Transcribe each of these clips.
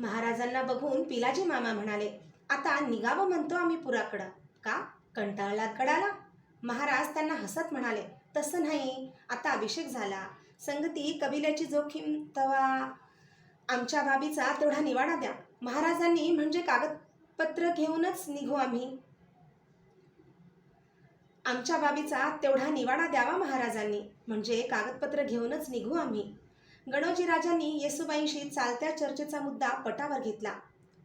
महाराजांना बघून पिलाजी मामा म्हणाले आता निघावं म्हणतो आम्ही पुराकडं. का? कंटाळला कडाला? महाराज त्यांना हसत म्हणाले तसं नाही आता अभिषेक झाला. संगती कबिल्याची जोखीम तवा आमच्या बाबीचा तेवढा निवाडा द्या. महाराजांनी म्हणजे कागदपत्र घेऊनच निघू आम्ही. आमच्या बाबीचा तेवढा निवाडा द्यावा महाराजांनी. म्हणजे कागदपत्र घेऊनच निघू आम्ही. गणोजी राजांनी येसुबाईंशी चालत्या चर्चेचा मुद्दा पटावर घेतला.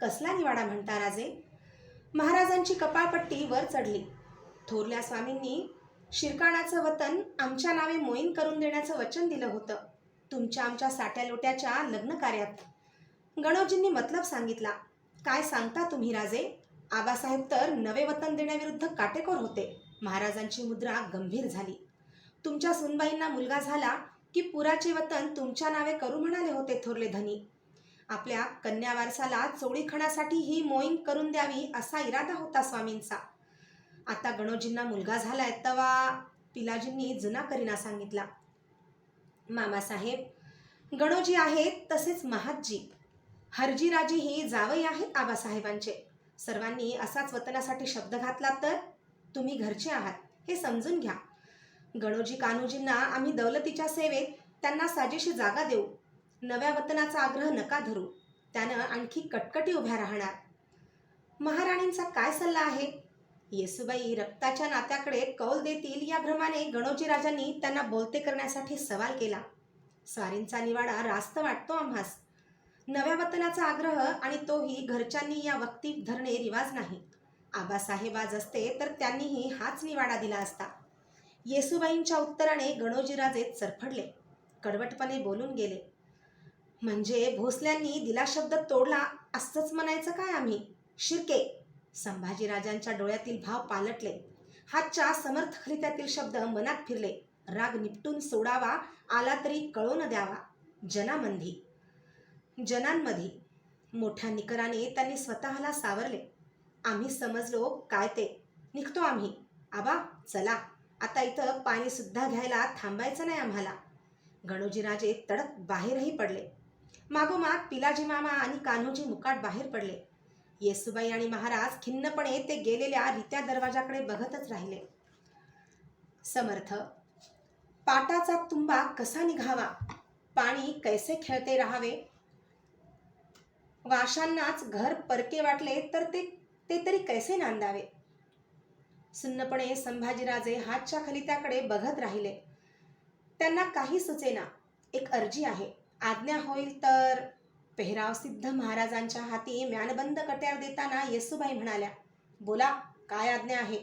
कसला निवाडा म्हणता राजे? महाराजांची कपाळपट्टी वर चढली. थोरल्या स्वामींनी शिरकाणाचं वतन आमच्या नावे मोईन करून देण्याचं वचन दिलं होतं. तुमच्या आमच्या साठ्या लोट्याच्या लग्न कार्यात. गणोजींनी मतलब सांगितला. काय सांगता तुम्ही राजे? आबासाहेब तर नवे वतन देण्याविरुद्ध काटेकोर होते. महाराजांची मुद्रा गंभीर झाली. तुमच्या सुनबाईंना मुलगा झाला की पुराचे वतन तुमच्या नावे करू म्हणाले होते थोरले धनी. आपल्या कन्या वारसाला चोळीखणासाठी ही मोहीम करून द्यावी असा इरादा होता स्वामींचा. आता गणोजींना मुलगा झालाय तवा पिलाजींनी जुना करीना सांगितला. मामासाहेब गणोजी आहेत तसेच महाजी हरजीराजी ही जावई आहेत आबासाहेबांचे. सर्वांनी असाच वतनासाठी शब्द घातला तर तुम्ही घरचे आहात हे समजून घ्या. गणोजी कान्होजींना आम्ही दौलतीच्या सेवेत त्यांना साजेशी जागा देऊ. नव्या वतनाचा आग्रह नका धरू. त्यानं आणखी कटकटी उभ्या राहणार. महाराणींचा काय सल्ला आहे? येसुबाई रक्ताच्या नात्याकडे कौल देतील या भ्रमाने गणोजी राजांनी त्यांना बोलते करण्यासाठी सवाल केला. स्वारींचा निवाडा रास्त वाटतो आम्हास. नव्या वतनाचा आग्रह आणि तोही घरच्यांनी या वक्ती धरणे रिवाज नाही. आबासाहेब आज असते तर त्यांनीही हाच निवाडा दिला असता. येसुबाईंच्या उत्तराने गणोजीराजे चरफडले कडवटपणे बोलून गेले. म्हणजे भोसल्यांनी दिला शब्द तोडला असंच म्हणायचं काय आम्ही? शिर्के. संभाजीराजांच्या डोळ्यातील भाव पालटले. हातच्या समर्थकरित्यातील शब्द मनात फिरले. राग निपटून सोडावा आला तरी कळून द्यावा. जनामंधी. जनांमध्ये मोठ्या निकराने त्यांनी स्वतःला सावरले. आम्ही समजलो काय ते. निघतो आम्ही. आबा चला. आता इथं पाणी सुद्धा घ्यायला थांबायचं नाही आम्हाला. गणोजीराजे तडक बाहेरही पडले. मागोमाग पिलाजी मामा आणि कान्होजी मुकाट बाहेर पडले. येसुबाई आणि महाराज खिन्नपणे ते गेलेल्या रित्या दरवाजाकडे बघतच राहिले. समर्थ पाटाचा तुंबा कसा निघावा? पाणी कैसे खेळते राहावे? वाशांनाच घर परके वाटले तर ते ते तरी कैसे नांदावे? सुन्नपणे संभाजीराजे हातच्या खलित्याकडे बघत राहिले. त्यांना काही सुचेना. एक अर्जी आहे. आज्ञा होईल तर? पेहराव सिद्ध महाराजांच्या हाती म्यानबंद कट्यार देताना येसुबाई म्हणाल्या बोला काय आज्ञा आहे?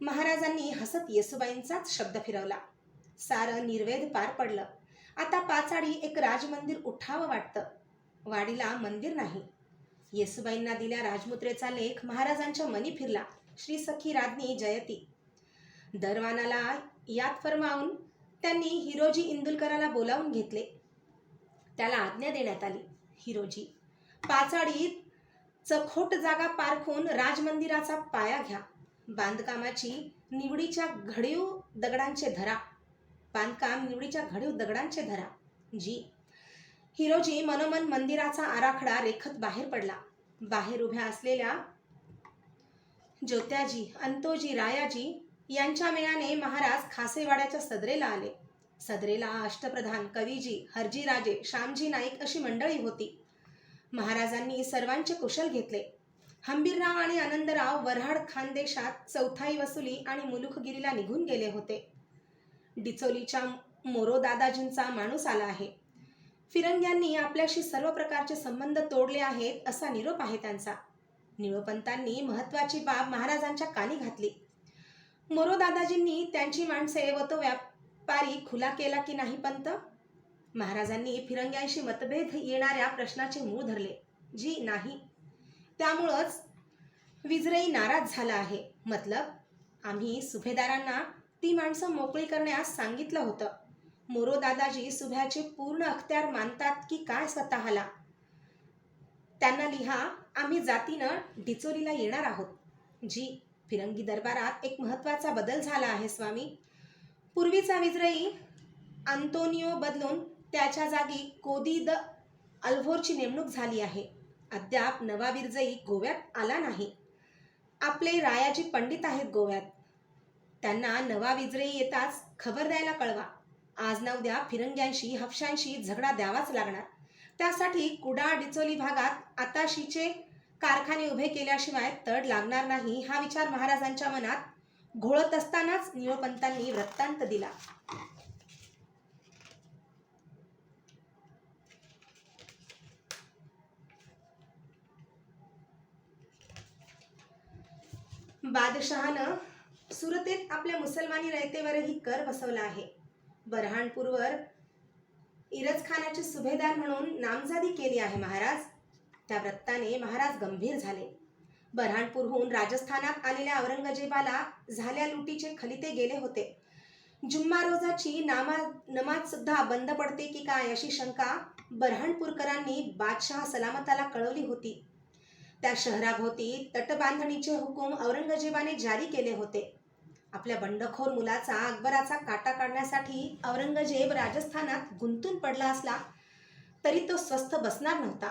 महाराजांनी हसत येसुबाईंचाच शब्द फिरवला. सारं निर्वेद पार पडलं. आता पाचाडी एक राजमंदिर उठावं वाटतं. वाडीला मंदिर नाही. येसुबाईंना दिल्या राजमुद्रेचा लेख महाराजांच्या मनी फिरला. श्री सखी राज्ञी जयती. दरवानाला यात फरमावून त्यांनी हिरोजी इंदुलकराला बोलावून घेतले. त्याला आज्ञा देण्यात आली. हिरोजी पाचाडीत चखोट जागा पारखून राजमंदिराचा पाया घ्या. बांधकामाची निवडीच्या घडीव दगडांचे धरा. बांधकाम निवडीच्या घडीव दगडांचे धरा. जी हिरोजी मनोमन मंदिराचा आराखडा रेखत बाहेर पडला. बाहेर उभ्या असलेल्या ज्योत्याजी अंतोजी रायाजी यांच्या मेळाने महाराज खासेवाड्याच्या सदरेला आले. सदरेला अष्टप्रधान कवीजी हरजीराजे श्यामजी नाईक अशी मंडळी होती. महाराजांनी सर्वांचे कुशल घेतले. हंबीरराव आणि आनंदराव वऱ्हाड खानदेशात चौथाई वसुली आणि मुलुखगिरीला निघून गेले होते. डिचोलीच्या मोरो दादाजींचा माणूस आला आहे. फिरंग्यांनी आपल्याशी सर्व प्रकारचे संबंध तोडले आहेत असा निरोप आहे त्यांचा. निळोपंतांनी महत्वाची बाब महाराजांच्या कानी घातली. मोरो दादाजींनी त्यांची माणसे व तो व्यापारी खुला केला की नाही पंत? महाराजांनी फिरंग्यांशी मतभेद येणाऱ्या प्रश्नाचे मूळ धरले जी नाही. त्यामुळंच विजरई नाराज झाला आहे. मतलब आम्ही सुभेदारांना ती माणसं मोकळी करण्यास सांगितलं होतं. मोरो दादाजी सुभ्याचे पूर्ण अखत्यार मानतात की काय स्वतःला? त्यांना लिहा आम्ही जातीनं डिचोलीला येणार आहोत. जी फिरंगी दरबारात एक महत्त्वाचा बदल झाला आहे स्वामी. पूर्वीचा विजयी अंतोनिओ बदलून त्याच्या जागी कोदी द अल्व्होरची नेमणूक झाली आहे. अद्याप नवा विरजई गोव्यात आला नाही. आपले रायाजी पंडित आहेत गोव्यात. त्यांना नवा विजयी येताच खबर द्यायला कळवा. आज ना उद्या फिरंग्यांशी हफशांशी झगडा द्यावाच लागणार. त्यासाठी कुडाळ डिचोली भागात आताशीचे कारखाने उभे केल्याशिवाय तड लागणार नाही हा विचार महाराजांच्या मनात घोळत असतानाच निळपंतांनी वृत्तांत दिला. बादशहानं सुरतेत आपल्या मुसलमानी रयतेवरही कर बसवला आहे. बरहाणपूरवर इरज खानाचे सुभेदार म्हणून नामजादी केली आहे महाराज. त्या वृत्ताने महाराज गंभीर झाले. बऱ्हाणपूरहून राजस्थानात आलेल्या औरंगजेबाला झाल्या लुटीचे खलिते गेले होते. जुम्मा रोजाची नामा नमाज सुद्धा बंद पडते की काय अशी शंका बऱ्हाणपूरकरांनी बादशहा सलामताला कळवली होती. त्या शहराभोवती तटबांधणीचे हुकूम औरंगजेबाने जारी केले होते. आपल्या बंडखोर मुलाचा अकबराचा काटा काढण्यासाठी औरंगजेब राजस्थानात गुंतून पडला असला तरी तो स्वस्थ बसणार नव्हता.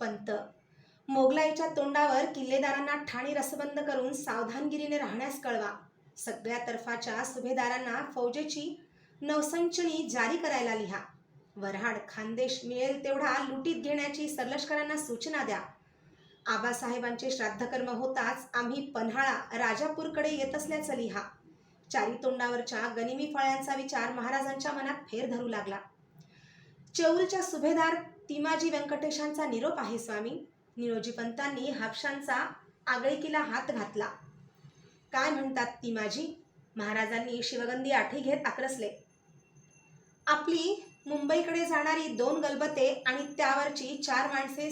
पंत. मोगलाईच्या तोंडावर किल्लेदारांना ठाणी रसबंद करून सावधानगिरीने राहण्यास कळवा. सगळ्या तर्फाच्या सुभेदारांना फौजेची नवसंचणी जारी करायला लिहा. वऱ्हाड खानदेश मिळेल तेवढा लुटीत घेण्याची सरलष्करांना सूचना द्या. आबासाहेबांचे श्राद्धकर्म होताच आम्ही पन्हाळा राजापूरकडे येत असल्याचं लिहा. चारी तोंडावरच्या गनिमी फळ्यांचा विचार महाराजांच्या मनात फेर धरू लागला. चौलच्या सुभेदार तिमाजी व्यंकटेशांचा निरोप आहे स्वामी. निरोजी पंतांनी हापशांचा आगळीकीला हात घातला. काय म्हणतात तिमाजी? महाराजांनी शिवगंधी आठी घेत आक्रसले आपली मुंबईकडे जाणारी दोन गलबते आणि त्यावरची चार माणसे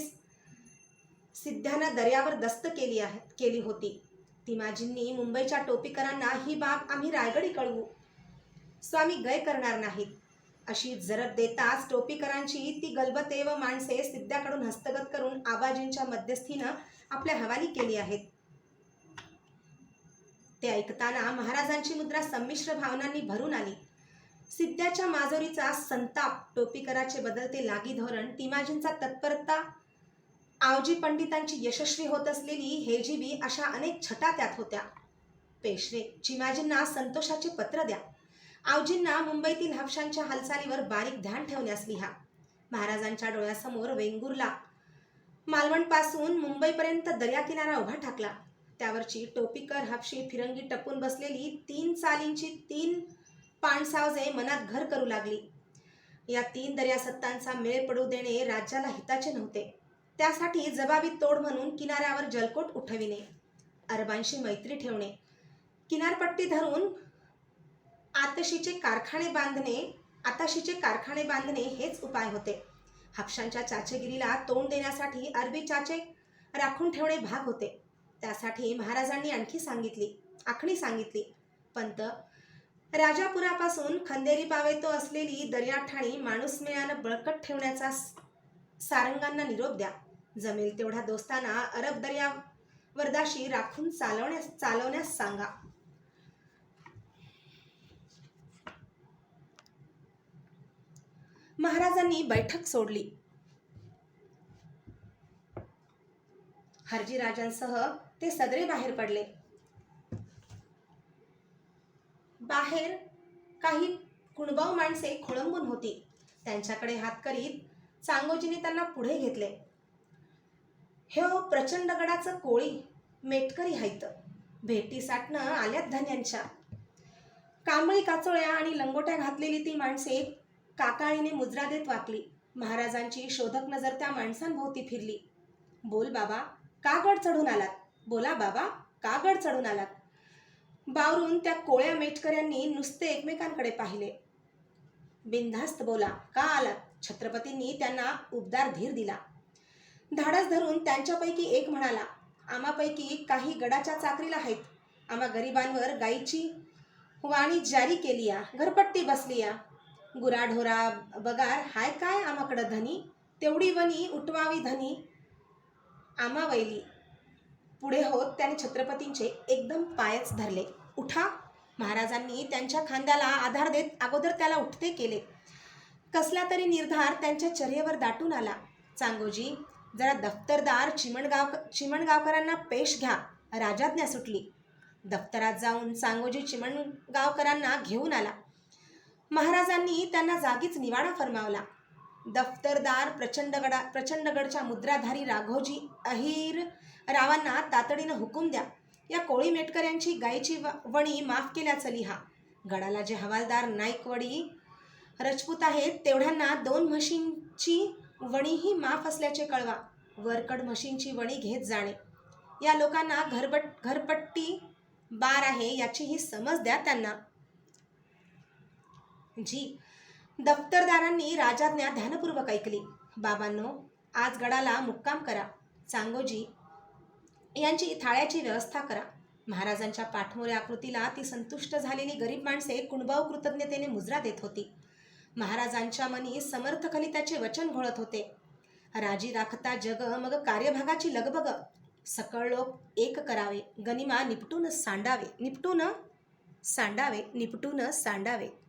सिद्ध्यानं दर्यावर दस्त केली आहे केली होती. तिमाजींनी मुंबईच्या टोपीकरांना ही बाब आम्ही रायगडी कळवू. स्वामी गय करणार नाहीत. अशी जरब देताच टोपीकरांची ती गलबते व माणसे सिद्ध्याकडून हस्तगत करून आबाजींच्या मध्यस्थीनं आपल्या हवाली केली आहेत. ते ऐकताना महाराजांची मुद्रा संमिश्र भावनांनी भरून आली. सिद्ध्याच्या माजोरीचा संताप टोपीकराचे बदलते लागी धोरण तिमाजींचा तत्परता आवजी पंडितांची यशस्वी होत असलेली हेजीबी अशा अनेक छटा त्यात होत्या. पेशवे चिमाजींना संतोषाचे पत्र द्या. आवजींना मुंबईतील हापशांच्या हालचालीवर बारीक ध्यान ठेवण्यास लिहा. महाराजांच्या डोळ्यासमोर वेंगुर्ला. मालवणपासून मुंबईपर्यंत दर्याकिनारा उभा टाकला त्यावरची टोपीकर हापशी फिरंगी टपून बसलेली तीन चालींची तीन पाणसावजे मनात घर करू लागली. या तीन दर्यासत्तांचा मेळ पडू देणे राज्याला हिताचे नव्हते. त्यासाठी जबाबी तोड म्हणून किनाऱ्यावर जलकोट उठविणे. अरबांशी मैत्री ठेवणे. किनारपट्टी धरून आतशीचे कारखाने बांधणे आताशीचे कारखाने बांधणे हेच उपाय होते. हापशांच्या चाचेगिरीला तोंड देण्यासाठी अरबी चाचे राखून ठेवणे भाग होते. त्यासाठी महाराजांनी आणखी सांगितली आखणी सांगितली. पंत राजापुरापासून खंदेरी पावेतो असलेली दर्याठाणी माणूसमेळानं बळकट ठेवण्याचा सारंगांना निरोप द्या. जमेल तेवढा दोस्ताना अरब दर्या वरदाशी राखून चालवण्यास चालवण्यास सांगा. महाराजांनी बैठक सोडली. हरजीराजांसह ते सदरे बाहेर पडले. बाहेर काही कुणबाव माणसे खोळंबून होती. त्यांच्याकडे हात करीत चांगोजीने त्यांना पुढे घेतले. हे हो प्रचंड गडाचं कोळी मेटकरी हायत. भेटी साठणं आल्यात धन्यांच्या. कांबळी काचोळ्या आणि लंगोट्या घातलेली ती माणसे काकाळीने मुजरा देत वाकली. महाराजांची शोधक नजर त्या माणसांभोवती फिरली. बोल बाबा का गड चढून आलात? बोला बाबा का गड चढून आलात? बावरून त्या कोळ्या मेटकऱ्यांनी नुसते एकमेकांकडे पाहिले. बिनधास्त बोला का आलात? छत्रपतींनी त्यांना उबदार धीर दिला. धाडस धरून त्यांच्यापैकी एक म्हणाला आम्हापैकी काही गडाच्या चाकरीला आहेत. आम्हा गरिबांवर गाईची वाणी जारी केली या घरपट्टी बसली या. गुराढोरा बगार हाय काय आमाकडं धनी? तेवढी वनी उठवावी धनी आम्हा वैली पुढे होत त्याने छत्रपतींचे एकदम पायच धरले. उठा. महाराजांनी त्यांच्या खांद्याला आधार देत अगोदर त्याला उठते केले. कसला तरी निर्धार त्यांच्या चर्येवर दाटून आला. चांगोजी जरा दफ्तरदार चिमणगाव चिमणगावकरांना पेश घ्या. राजाज्ञा सुटली. दफ्तरात जाऊन सांगोजी चिमणगावकरांना घेऊन आला. महाराजांनी त्यांना जागीच निवाडा फरमावला. दफ्तरदार प्रचंडगडा प्रचंडगडच्या मुद्राधारी राघोजी अहिर रावांना तातडीनं हुकूम द्या. या कोळी मेटकऱ्यांची यांची व- वणी माफ केल्याचं लिहा. गडाला जे हवालदार नाईकवडी रजपूत आहेत तेवढ्यांना दोन म्हशींची वणीही माफ असल्याचे कळवा. वरकड म्हशींची वणी घेत जाणे. या लोकांना घरबट घरपट्टी बार आहे याचीही समज द्या त्यांना. जी. दफ्तरदारांनी राजाज्ञा ध्यानपूर्वक ऐकली. बाबांनो आज गडाला मुक्काम करा. चांगोजी यांची थाळ्याची व्यवस्था करा. महाराजांच्या पाठमोऱ्या आकृतीला ती संतुष्ट झालेली गरीब माणसे कुणबाऊ कृतज्ञतेने मुजरा देत होती. महाराजांच्या मनी समर्थ खलिताचे वचन घोळत होते. राजी राखता जग मग कार्यभागाची लगबग. सकळ लोक एक करावे. गनिमा निपटून सांडावे. निपटून सांडावे. निपटून सांडावे.